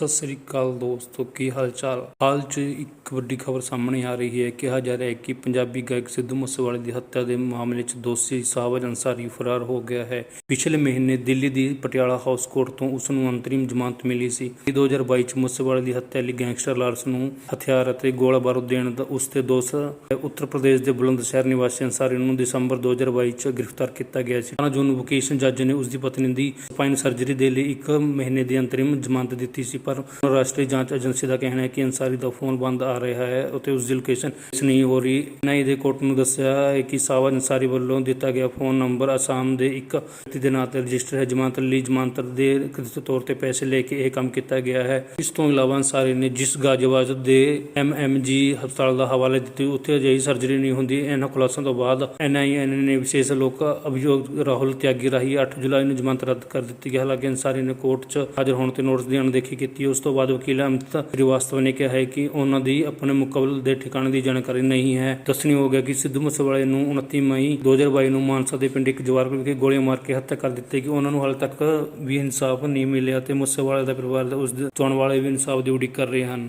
ਸਤਿ ਸ੍ਰੀ ਅਕਾਲ ਦੋਸਤੋ, ਕੀ ਹਾਲ ਚਾਲ ਹਾਲ 'ਚ ਇੱਕ ਵੱਡੀ ਖਬਰ ਸਾਹਮਣੇ ਆ ਰਹੀ ਹੈ। ਕਿਹਾ ਜਾ ਰਿਹਾ ਹੈ ਕਿ ਪੰਜਾਬੀ ਗਾਇਕ ਸਿੱਧੂ ਮੂਸੇਵਾਲੇ ਦੀ ਹੱਤਿਆ ਦੇ ਮਾਮਲੇ 'ਚ ਦੋਸ਼ੀ ਸਾਵਜ ਅੰਸਾਰੀ ਫਰਾਰ ਹੋ ਗਿਆ ਹੈ। ਪਿਛਲੇ ਮਹੀਨੇ ਦਿੱਲੀ ਦੀ ਪਟਿਆਲਾ ਹਾਊਸ ਕੋਰਟ ਤੋਂ ਉਸ ਨੂੰ ਅੰਤਰਿਮ ਜ਼ਮਾਨਤ ਮਿਲੀ ਸੀ। 2022 'ਚ ਮੂਸੇਵਾਲੇ ਦੀ ਹੱਤਿਆ ਲਈ ਗੈਂਗਸਟਰ ਲਾਰਸ ਨੂੰ ਹਥਿਆਰ ਅਤੇ ਗੋਲਾ ਬਾਰੂਦ ਦੇਣ ਦਾ ਉਸ ਤੇ ਦੋਸ਼ ਉੱਤਰ ਪ੍ਰਦੇਸ਼ ਦੇ ਬੁਲੰਦ ਸ਼ਹਿਰ ਨਿਵਾਸੀ ਅੰਸਾਰੀ ਨੂੰ ਦਸੰਬਰ 2022 ਚ ਗ੍ਰਿਫਤਾਰ ਕੀਤਾ ਗਿਆ ਸੀ। 12 ਜੂਨ ਨੂੰ ਵਕੇਸ਼ਨ ਜੱਜ ਨੇ ਉਸ ਦੀ ਪਤਨੀ ਦੀ ਸਪਾਈਨ ਸਰਜਰੀ ਦੇ ਲਈ ਇੱਕ ਮਹੀਨੇ ਦੀ ਅੰਤਰਿਮ ਜ਼ਮਾਨਤ ਦਿੱਤੀ ਸੀ। ਪਰ ਰਾਸ਼ਟਰੀ ਜਾਂਚ ਏਜੰਸੀ ਦਾ ਕਹਿਣਾ ਹੈ ਕਿ ਅੰਸਾਰੀ ਦਾ ਫੋਨ ਬੰਦ ਆ ਰਿਹਾ ਹੈ ਅਤੇ ਉਸ ਦੀ ਲੋਕੇਸ਼ਨ ਨਹੀਂ ਹੋ ਰਹੀ। ਨਹੀਂ ਦੇ ਕੋਰਟ ਨੂੰ ਦੱਸਿਆ ਹੈ ਕਿ ਸਾਵਜ ਅੰਸਾਰੀ ਵੱਲੋਂ ਦਿੱਤਾ ਗਿਆ ਫੋਨ ਨੰਬਰ ਅਸਾਮ ਦੇ ਇੱਕ ਵਿਅਕਤੀ ਦੇ ਨਾਂ ਤੇ ਰਜਿਸਟਰ ਹੈ ਜ਼ਮਾਨਤ ਲਈ ਜ਼ਮਾਨਤ ਦੇ ਕਥਿਤ ਤੌਰ ਤੇ ਪੈਸੇ ਲੈ ਕੇ ਇਹ ਕੰਮ ਕੀਤਾ ਗਿਆ ਹੈ। ਇਸ ਤੋਂ ਇਲਾਵਾ ਅੰਸਾਰੀ ਨੇ ਜਿਸ ਗਾਜਵਾਜ ਦੇ ਐਮਐਮਜੀ ਹਸਪਤਾਲ ਦਾ ਹਵਾਲਾ ਦਿੱਤੀ, ਉੱਥੇ ਅਜਿਹੀ ਸਰਜਰੀ ਨਹੀਂ ਹੁੰਦੀ। ਇਹਨਾਂ ਖੁਲਾਸਿਆਂ ਤੋਂ ਬਾਅਦ ਐਨਆਈਐਨ ਨੇ ਵਿਸ਼ੇਸ਼ ਲੋਕ ਅਭਿਯੋਗ ਰਾਹੁਲ ਤਿਆਗੀ ਰਾਹੀਂ 8 ਜੁਲਾਈ ਨੂੰ ਜ਼ਮਾਨਤ ਰੱਦ ਕਰ ਦਿੱਤੀ ਗਈ। ਹਾਲਾਂਕਿ ਅੰਸਾਰੀ ਨੇ ਕੋਰਟ 'ਚ ਹਾਜ਼ਰ ਹੋਣ ਤੇ ਨੋਟਿਸ ਦੀ ਅਣਦੇਖੀ ਕੀਤੀ ਉਸ ਤੋਂ ਬਾਅਦ ਵਕੀਲ ਅਮਿਤ ਸ੍ਰੀਵਾਸਤਵ ਨੇ ਕਿਹਾ ਹੈ ਕਿ ਉਹਨਾਂ ਦੀ ਆਪਣੇ ਮੁਕੱਬਲ ਦੇ ਠਿਕਾਣੇ ਦੀ ਜਾਣਕਾਰੀ ਨਹੀਂ ਹੈ। ਦੱਸਣੀ ਹੋ ਗਿਆ ਕਿ ਸਿੱਧੂ ਮੂਸੇਵਾਲੇ ਨੂੰ 29 ਮਈ 2022 ਨੂੰ ਮਾਨਸਾ ਦੇ ਪਿੰਡ ਇੱਕ ਜਵਾਰ ਵਿਖੇ ਗੋਲੀਆਂ ਮਾਰ ਕੇ ਹੱਤਿਆ ਕਰ ਦਿੱਤੀ ਕਿ ਉਹਨਾਂ ਨੂੰ ਹਾਲੇ ਤੱਕ ਵੀ ਇਨਸਾਫ ਨਹੀਂ ਮਿਲਿਆ ਤੇ ਮੂਸੇਵਾਲੇ ਦਾ ਪਰਿਵਾਰ ਦਾ ਉਸ ਦੇ ਵਾਲੇ ਵੀ ਇਨਸਾਫ ਦੀ ਉਡੀਕ ਕਰ ਰਹੇ ਹਨ।